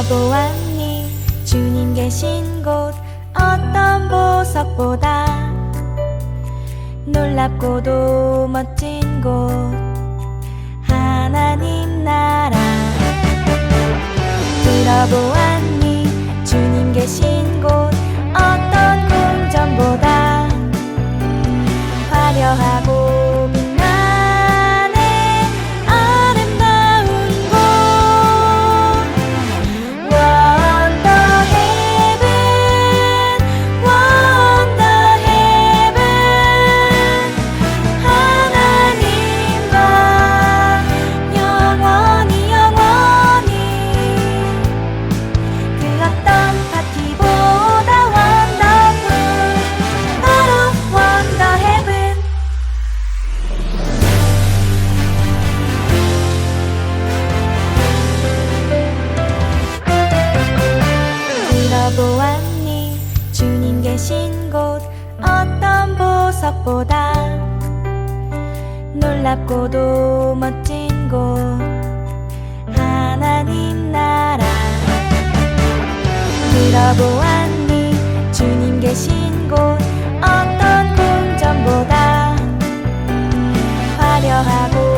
들어보았니 주님 계신 곳 어떤 보석보다 놀랍고도 멋진 곳 하나님 나라. 들어보았니 보았니? 주님 계신 곳 어떤 보석보다 놀랍고도 멋진 곳. 하나님 나라. 들어보았니? 주님 계신 곳 어떤 궁전보다 화려하고